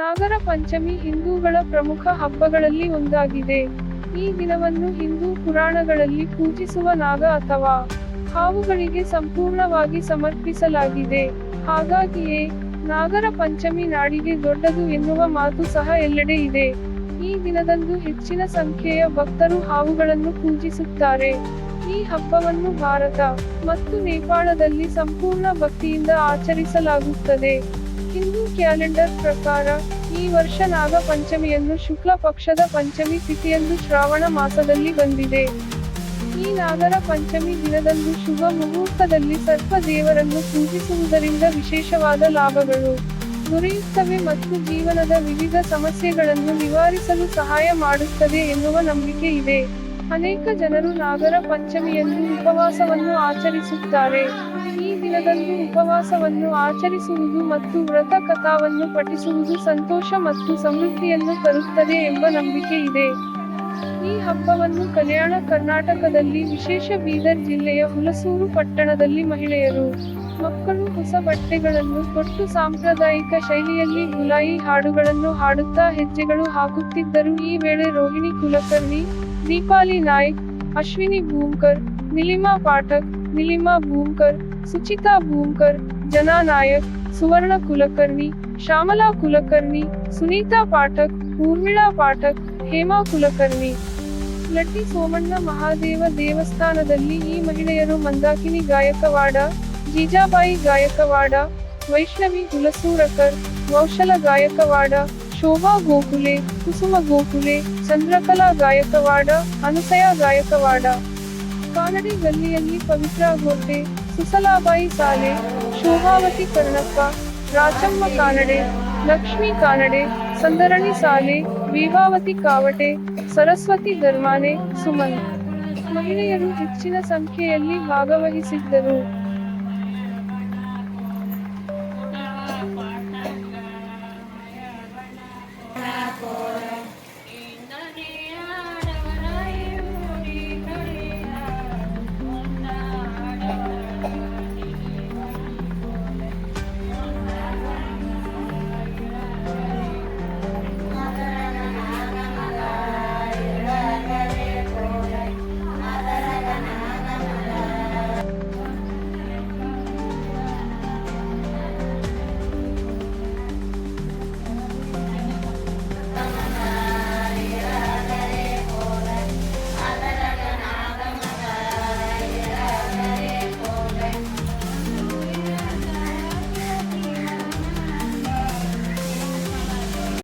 ನಾಗರ ಪಂಚಮಿ ಹಿಂದೂಗಳ ಪ್ರಮುಖ ಹಬ್ಬಗಳಲ್ಲಿ ಒಂದಾಗಿದೆ. ಈ ದಿನವನ್ನು ಹಿಂದೂ ಪುರಾಣಗಳಲ್ಲಿ ಪೂಜಿಸುವ ನಾಗ ಅಥವಾ ಹಾವುಗಳಿಗೆ ಸಂಪೂರ್ಣವಾಗಿ ಸಮರ್ಪಿಸಲಾಗಿದೆ. ಹಾಗಾಗಿಯೇ, ನಾಗರ ಪಂಚಮಿ ನಾಡಿಗೆ ದೊಡ್ಡದು ಎನ್ನುವ ಮಾತು ಸಹ ಎಲ್ಲೆಡೆ ಇದೆ. ಈ ದಿನದಂದು ಹೆಚ್ಚಿನ ಸಂಖ್ಯೆಯ ಭಕ್ತರು ಹಾವುಗಳನ್ನು ಪೂಜಿಸುತ್ತಾರೆ. ಈ ಹಬ್ಬವನ್ನು ಭಾರತ ಮತ್ತು ನೇಪಾಳದಲ್ಲಿ ಸಂಪೂರ್ಣ ಭಕ್ತಿಯಿಂದ ಆಚರಿಸಲಾಗುತ್ತದೆ. ಹಿಂದೂ ಕ್ಯಾಲೆಂಡರ್ ಪ್ರಕಾರ, ಈ ವರ್ಷ ನಾಗ ಪಂಚಮಿಯನ್ನು ಶುಕ್ಲ ಪಕ್ಷದ ಪಂಚಮಿ ತಿಥಿಯಂದು ಶ್ರಾವಣ ಮಾಸದಲ್ಲಿ ಬಂದಿದೆ. ಈ ನಾಗರ ಪಂಚಮಿ ದಿನದಂದು ಶುಭ ಮುಹೂರ್ತದಲ್ಲಿ ಸರ್ಪ ದೇವರನ್ನು ಪೂಜಿಸುವುದರಿಂದ ವಿಶೇಷವಾದ ಲಾಭಗಳು. ದೊರೆಯುತ್ತವೆ ಮತ್ತು ಜೀವನದ ವಿವಿಧ ಸಮಸ್ಯೆಗಳನ್ನು ನಿವಾರಿಸಲು ಸಹಾಯ ಮಾಡುತ್ತದೆ ಎನ್ನುವ ನಂಬಿಕೆ ಇದೆ. ಅನೇಕ ಜನರು ನಾಗರ ಪಂಚಮಿಯಂದು ಉಪವಾಸವನ್ನು ಆಚರಿಸುತ್ತಾರೆ. ದಿನದಂದು ಉಪವಾಸವನ್ನು ಆಚರಿಸುವುದು ಮತ್ತು ವ್ರತ ಕಥಾವನ್ನು ಪಠಿಸುವುದು ಸಂತೋಷ ಮತ್ತು ಸಮೃದ್ಧಿಯನ್ನು ತರುತ್ತದೆ ಎಂಬ ನಂಬಿಕೆ ಇದೆ. ಈ ಹಬ್ಬವನ್ನು ಕಲ್ಯಾಣ ಕರ್ನಾಟಕದಲ್ಲಿ ವಿಶೇಷ ಬೀದರ್ ಜಿಲ್ಲೆಯ ಹುಲಸೂರು ಪಟ್ಟಣದಲ್ಲಿ ಮಹಿಳೆಯರು, ಮಕ್ಕಳು ಹೊಸ ಬಟ್ಟೆಗಳನ್ನು ತೊಟ್ಟು ಸಾಂಪ್ರದಾಯಿಕ ಶೈಲಿಯಲ್ಲಿ ಗುಲಾಯಿ ಹಾಡುಗಳನ್ನು ಹಾಡುತ್ತಾ ಹೆಜ್ಜೆಗಳು ಹಾಕುತ್ತಿದ್ದರು. ಈ ವೇಳೆ ರೋಹಿಣಿ ಕುಲಕರ್ಣಿ, ದೀಪಾಲಿ ನಾಯ್ಕ್, ಅಶ್ವಿನಿ ಭೂಂಕರ್ ನಿಲಿಮಾ ಪಾಠಕ್ ನಿಲಿಮಾ ಭೂಮ್ಕರ್, ಸುಚಿತಾ ಭೂಮ್ಕರ್, ಜನಾ ನಾಯಕ್, ಸುವರ್ಣ ಕುಲಕರ್ಣಿ, ಶ್ಯಾಮಲಾ ಕುಲಕರ್ಣಿ, ಸುನೀತಾ ಪಾಠಕ್, ಊರ್ಮಿಳಾ ಪಾಠಕ್, ಹೇಮಾ ಕುಲಕರ್ಣಿ. ಲಟ್ಟಿ ಸೋಮಣ್ಣ ಮಹಾದೇವ ದೇವಸ್ಥಾನದಲ್ಲಿ ಈ ಮಹಿಳೆಯರು ಮಂದಾಕಿನಿ ಗಾಯಕವಾಡ, ಜೀಜಾಬಾಯಿ ಗಾಯಕವಾಡ, ವೈಷ್ಣವಿ ಹುಲಸೂರಕರ್, ಕೌಶಲ ಗಾಯಕವಾಡ, ಶೋಭಾ ಗೋಕುಲೆ, ಕುಸುಮ ಗೋಕುಲೆ, ಚಂದ್ರಕಲಾ ಗಾಯಕವಾಡ, ಅನುಸಯ ಗಾಯಕವಾಡ. ಕಾನಡಿ ಗಲ್ಲಿಯಲ್ಲಿ ಪವಿತ್ರ ಗೋಟೆ ಸುಸಲಾಬಾಯಿ ಸಾಲೆ, ಶೋಭಾವತಿ ಕರ್ಣಪ್ಪ, ರಾಚಮ್ಮ ಕಾನಡೆ, ಲಕ್ಷ್ಮೀ ಕಾನಡೆ, ಸಂದರಣಿ ಸಾಲೆ, ವಿಭಾವತಿ ಕಾವಟೆ, ಸರಸ್ವತಿ ಧರ್ಮಾನೆ, ಸುಮನ್. ಮಹಿಳೆಯರು ಹೆಚ್ಚಿನ ಸಂಖ್ಯೆಯಲ್ಲಿ ಭಾಗವಹಿಸಿದ್ದರು.